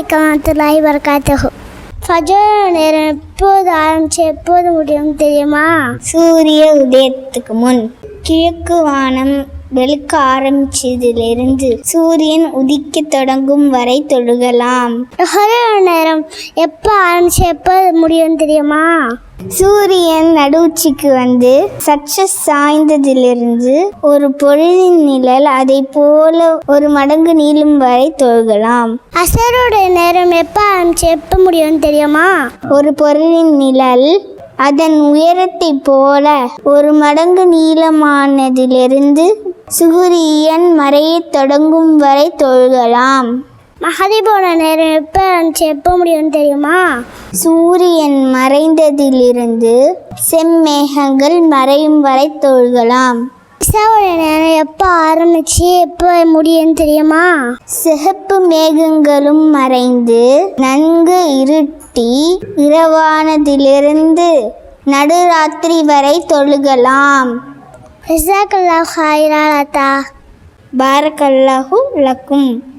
வலைக்கம் வரமத்துல்லாஹி வரகாத்துஹு ஃபஜர் நேரம் எப்போது ஆரம்பிச்சு எப்போது முடியும் தெரியுமா? சூரிய உதயத்துக்கு முன். கிழக்கு வானம் வெளுக்க ஆரம்பிச்சதிலிருந்து சூரியன் உதிக்க தொடங்கும் வரை தொழுகலாம். நேரம்? எப்போ ஆரம்பிச்சு எப்போது முடியும் தெரியுமா? சூரியன் நடுவுச்சிக்கு வந்து சற்று சாய்ந்ததிலிருந்து ஒரு பொழுதின் நிழல் அதை போல ஒரு மடங்கு நீளும் வரை தொழுகலாம். அசருடைய நேரம் எப்போ ஆரம்பிச்சு எப்போ முடியும் தெரியுமா? ஒரு பொருளின் நிழல் அதன் உயரத்தைப் போல ஒரு மடங்கு நீளமானதிலிருந்து சூரியன் மறையத் தொடங்கும் வரை தொழுகலாம். மகரிபோட நேரம் எப்போ ஆரம்பிச்சு எப்போ முடியும் தெரியுமா? சூரியன் மறைந்ததிலிருந்து செம்மேகங்கள் மறையும் வரை தொழுகலாம். இசாவுடைய நேரம் எப்போ ஆரம்பிச்சு எப்போ முடியும் தெரியுமா? சிகப்பு மேகங்களும் மறைந்து நன்கு இருட்டி இரவானதிலிருந்து நடுராத்திரி வரை தொழுகலாம். ஜிசாக்கல்லா ஹாயிரா லதா பாரக்கல்லாஹு லக்கும்.